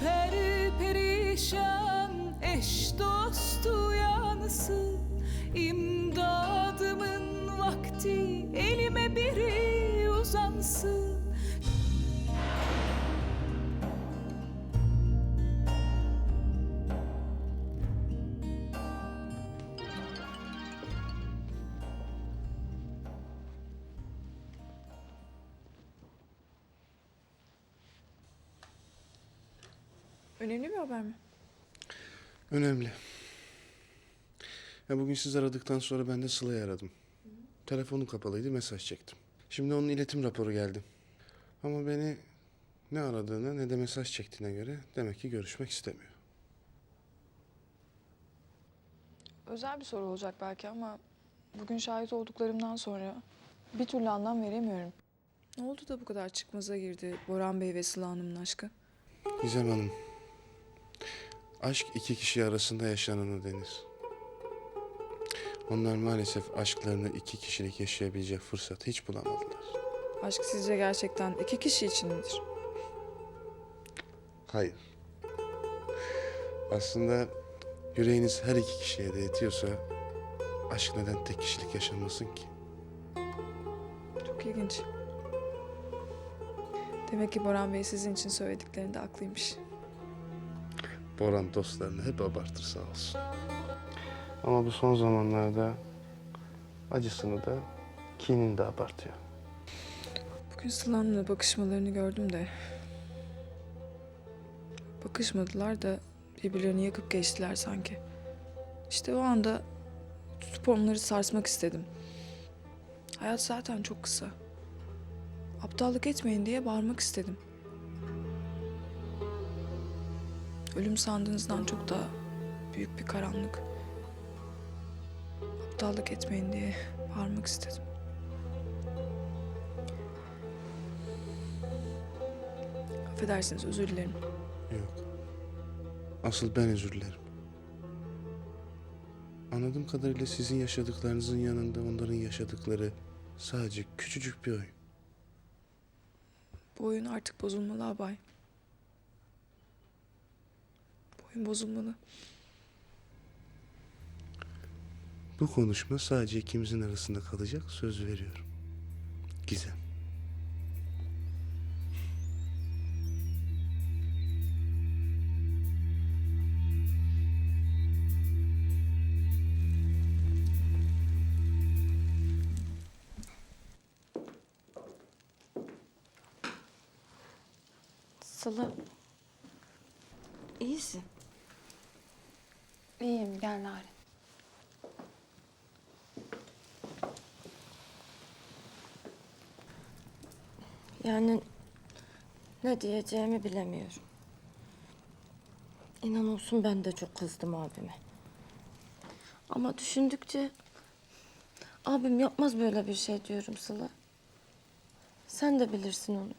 Peri perişan eş dostu yansın İmdadımın Önemli bir haber mi? Önemli. Ya bugün siz aradıktan sonra ben de Sıla'yı aradım. Telefonu kapalıydı, mesaj çektim. Şimdi onun iletim raporu geldi. Ama beni ne aradığına ne de mesaj çektiğine göre demek ki görüşmek istemiyor. Özel bir soru olacak belki ama bugün şahit olduklarımdan sonra bir türlü anlam veremiyorum. Ne oldu da bu kadar çıkmaza girdi Boran Bey ve Sıla Hanım'ın aşkı? Gizem Hanım, aşk iki kişi arasında yaşananı denir. Onlar maalesef aşklarını iki kişilik yaşayabilecek fırsatı hiç bulamadılar. Aşk sizce gerçekten iki kişi için midir? Hayır. Aslında yüreğiniz her iki kişiye de yetiyorsa aşk neden tek kişilik yaşanmasın ki? Çok ilginç. Demek ki Boran Bey sizin için söylediklerinde haklıymış. Boran dostlarını hep abartır sağ olsun. Ama bu son zamanlarda acısını da kinini de abartıyor. Bugün Sıla Hanım'la bakışmalarını gördüm de... Bakışmadılar da birbirlerini yakıp geçtiler sanki. İşte o anda tutup onları sarsmak istedim. Hayat zaten çok kısa. Aptallık etmeyin diye bağırmak istedim. Ölüm sandığınızdan çok daha büyük bir karanlık. Aptallık etmeyin diye bağırmak istedim. Affedersiniz özür dilerim. Yok. Asıl ben özür dilerim. Anladığım kadarıyla sizin yaşadıklarınızın yanında onların yaşadıkları sadece küçücük bir oyun. Bu oyun artık bozulmalı abay. Bu oyun bozulmalı. Bu konuşma sadece ikimizin arasında kalacak söz veriyorum. Gizem. Sıla. İyisin. İyiyim gel Narin. Yani ne diyeceğimi bilemiyorum. İnan olsun ben de çok kızdım abime. Ama düşündükçe abim yapmaz böyle bir şey diyorum Sıla. Sen de bilirsin onu.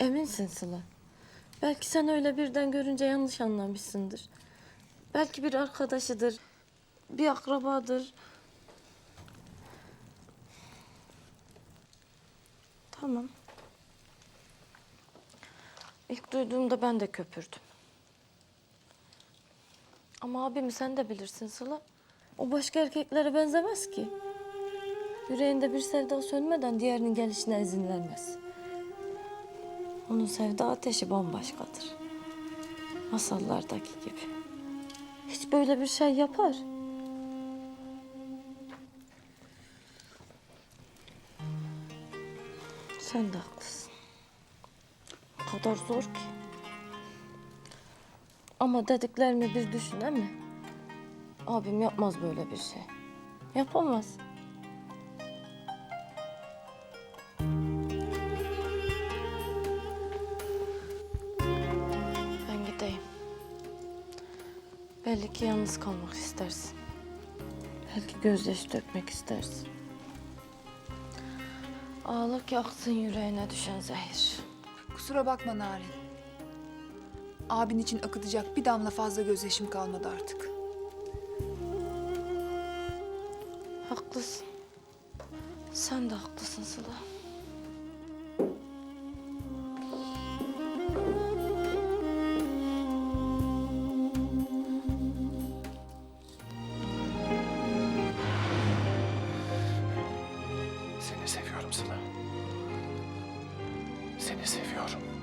Eminsin Sıla. Belki sen öyle birden görünce yanlış anlamışsındır. Belki bir arkadaşıdır, bir akrabadır. Tamam. İlk duyduğumda ben de köpürdüm. Ama abimi sen de bilirsin Sıla. O başka erkeklere benzemez ki. Yüreğinde bir sevda sönmeden diğerinin gelişine izin vermez. Onun sevda ateşi bambaşkadır. Masallardaki gibi. Böyle bir şey yapar. Sen de haklısın. O kadar zor ki. Ama dediklerimi bir düşüne mi? Abim yapmaz böyle bir şey. Yapamaz. Belli ki yalnız kalmak istersin. Belki gözyaşı dökmek istersin. Ağla ki aksın yüreğine düşen zehir. Kusura bakma Narin. Abin için akıtacak bir damla fazla gözyaşım kalmadı artık. Haklısın. Sen de haklısın Sıla. Seni seviyorum.